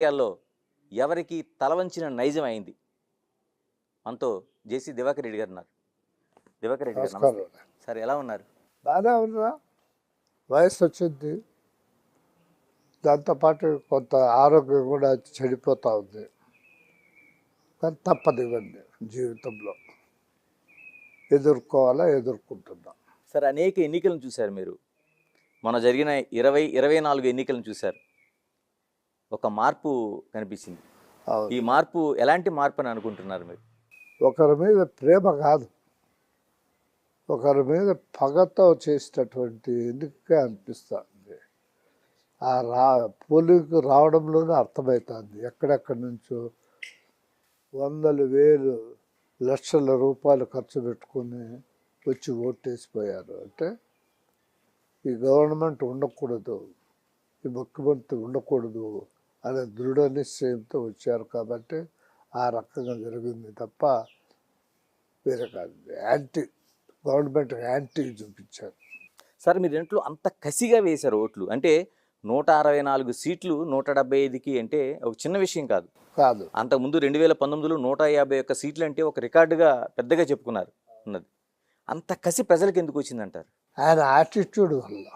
రాజకీయాల్లో ఎవరికి తలవంచిన నైజం అయింది? మనతో జేసీ దివాకర్ రెడ్డి గారు ఉన్నారు. దివాకర్ రెడ్డి గారు నమస్తే. సార్ ఎలా ఉన్నారు? బాగానే ఉన్నా వయసు వచ్చింది. దాంతోపాటు కొంత ఆరోగ్యం కూడా చెడిపోతూ ఉంది. కానీ తప్పదు ఇవన్నీ జీవితంలో. ఎదుర్కోవాలా ఎదుర్కొంటున్నాం. సార్ అనేక ఎన్నికలను చూశారు మీరు. మొన్న జరిగిన ఇరవై ఇరవై నాలుగు ఎన్నికలను చూశారు. ఒక మార్పు కనిపించింది. ఈ మార్పు ఎలాంటి మార్పు అని అనుకుంటున్నారు మీరు? ఒకరి మీద ప్రేమ కాదు. ఒకరి మీద పగతో చేసినటువంటి ఎన్నికగా అనిపిస్తుంది? ఆ రా పోలింగ్ రావడంలోనే అర్థమవుతుంది ఎక్కడెక్కడి నుంచో వందల వేలు లక్షల రూపాయలు ఖర్చు పెట్టుకుని వచ్చి ఓటేసిపోయారు. అంటే ఈ గవర్నమెంట్ ఉండకూడదు. ఈ ముఖ్యమంత్రి ఉండకూడదు. అనే దృఢ నిశ్చయంతో వచ్చారు కాబట్టి ఆ రకంగా జరిగింది తప్ప వేరే కాదు. యాంటీ గవర్నమెంట్ యాంటీ చూపించారు. సార్ మీరు ఇంట్లో అంత కసిగా వేశారు ఓట్లు. అంటే నూట అరవై నాలుగు సీట్లు నూట డెబ్బై ఐదుకి అంటే ఒక చిన్న విషయం కాదు. కాదు. అంతకుముందు రెండు వేల పంతొమ్మిదిలో నూట యాభై ఒక్క సీట్లు అంటే ఒక రికార్డుగా పెద్దగా చెప్పుకున్నారు ఉన్నది. అంత కసి ప్రజలకు ఎందుకు వచ్చిందంటారు? ఆయన యాటిట్యూడ్ వల్ల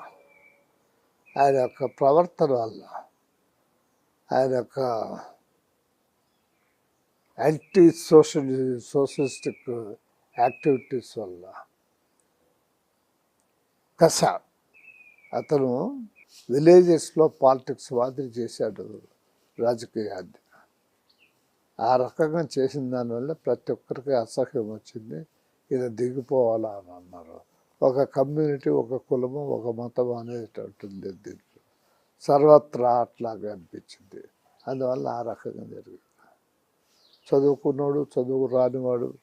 ఆయన యొక్క ప్రవర్తన వల్ల ఆయన యొక్క యాంటీ సోషల్ సోషలిస్టిక్ యాక్టివిటీస్ వల్ల కస. అతను విలేజెస్లో పాలిటిక్స్ మాదిరి చేశాడు రాజకీయాన్ని ఆ రకంగా చేసిన దానివల్ల ప్రతి ఒక్కరికి అసహ్యం వచ్చింది. ఇది దిగిపోవాలా అని అన్నారు. ఒక కమ్యూనిటీ ఒక కులము ఒక మతం అనేది దీంట్లో సర్వత్రా అట్లాగే అనిపించింది. అందువల్ల ఆ రకంగా జరిగింది. చదువుకున్నాడు చదువు రానివాడు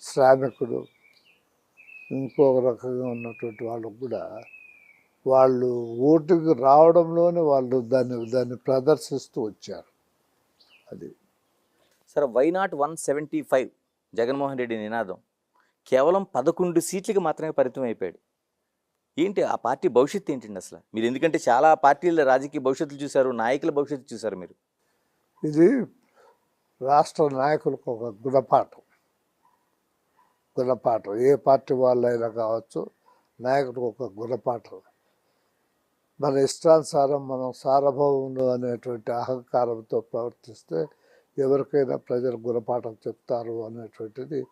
శ్రామికుడు ఇంకొక రకంగా ఉన్నటువంటి వాళ్ళకు కూడా వాళ్ళు ఓటుకు రావడంలోనే వాళ్ళు దాన్ని దాన్ని ప్రదర్శిస్తూ వచ్చారు. అది. Sir why not one seventy five Jaganmohan Reddy నినాదం కేవలం పదకొండు సీట్లకి మాత్రమే పరిమితం అయిపోయాడు ఏంటి ఆ పార్టీ భవిష్యత్తు ఏంటండి అసలు? మీరు ఎందుకంటే చాలా పార్టీల రాజకీయ భవిష్యత్తులు చూశారు నాయకుల భవిష్యత్తు చూశారు మీరు. ఇది రాష్ట్ర నాయకులకు ఒక గుణపాఠం. గుణపాఠం. ఏ పార్టీ వాళ్ళైనా కావచ్చు నాయకులకు ఒక గుణపాఠం. మన ఇష్టానుసారం మనం సార్వభౌములు అనేటువంటి అహంకారంతో ప్రవర్తిస్తే ఎవరికైనా ప్రజలు గుణపాఠం చెప్తారు అనేటువంటిది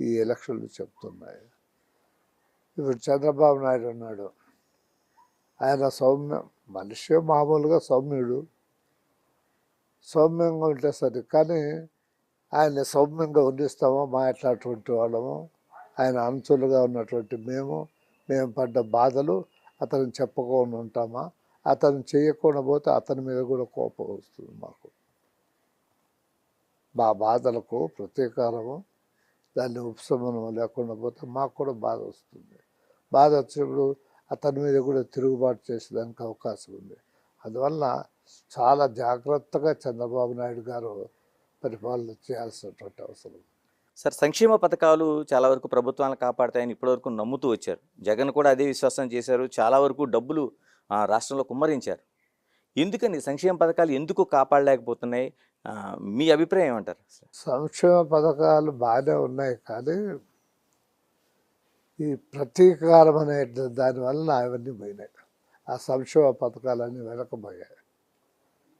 ఈ ఎలక్షన్లు చెప్తున్నాయి. ఇప్పుడు చంద్రబాబు నాయుడు ఉన్నాడు. ఆయన సౌమ్యం మనిషి మామూలుగా సౌమ్యుడు. సౌమ్యంగా ఉంటే సరే కానీ ఆయన సౌమ్యంగా ఉండిస్తామో మాట్లాడేటువంటి వాళ్ళము. ఆయన అంచులుగా ఉన్నటువంటి మేము మేము పడ్డ బాధలు అతను చెప్పకుండా ఉంటామా? అతను చేయకుండా పోతే అతని మీద కూడా కోపం వస్తుంది మాకు. మా బాధలకు ప్రతీకారము దాన్ని ఉపశమనం లేకుండా పోతే మాకు కూడా బాధ వస్తుంది. బాధ వచ్చినప్పుడు అతని మీద కూడా తిరుగుబాటు చేసేదానికి అవకాశం ఉంది. అందువల్ల చాలా జాగ్రత్తగా చంద్రబాబు నాయుడు గారు పరిపాలన చేయాల్సినటువంటి అవసరం సార్ సంక్షేమ పథకాలు చాలా వరకు ప్రభుత్వాలను కాపాడతాయని ఇప్పటివరకు నమ్ముతూ వచ్చారు. జగన్ కూడా అదే విశ్వాసం చేశారు. చాలా వరకు డబ్బులు ఆ, రాష్ట్రంలో కుమ్మరించారు. ఎందుకని సంక్షేమ పథకాలు ఎందుకు కాపాడలేకపోతున్నాయి? మీ అభిప్రాయం ఏమంటారు? సంక్షేమ పథకాలు బాగానే ఉన్నాయి కానీ ఈ ప్రతీకారం అనే దానివల్ల అవన్నీ పోయినాయి. ఆ సంక్షేమ పథకాలన్నీ వెనకపోయాయి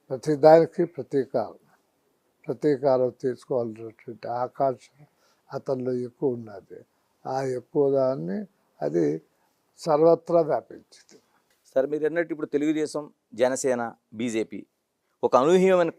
ప్రతి దానికి ప్రతీకారం. ప్రతీకారం తీసుకోవాలన్నటువంటి ఆకాంక్ష అతనిలో ఎక్కువ ఉన్నది. ఆ ఎక్కువ దాన్ని అది సర్వత్రా వ్యాపించింది. సార్ మీరు అన్నట్టు ఇప్పుడు తెలుగుదేశం జనసేన బీజేపీ ఒక అనూహ్యమైన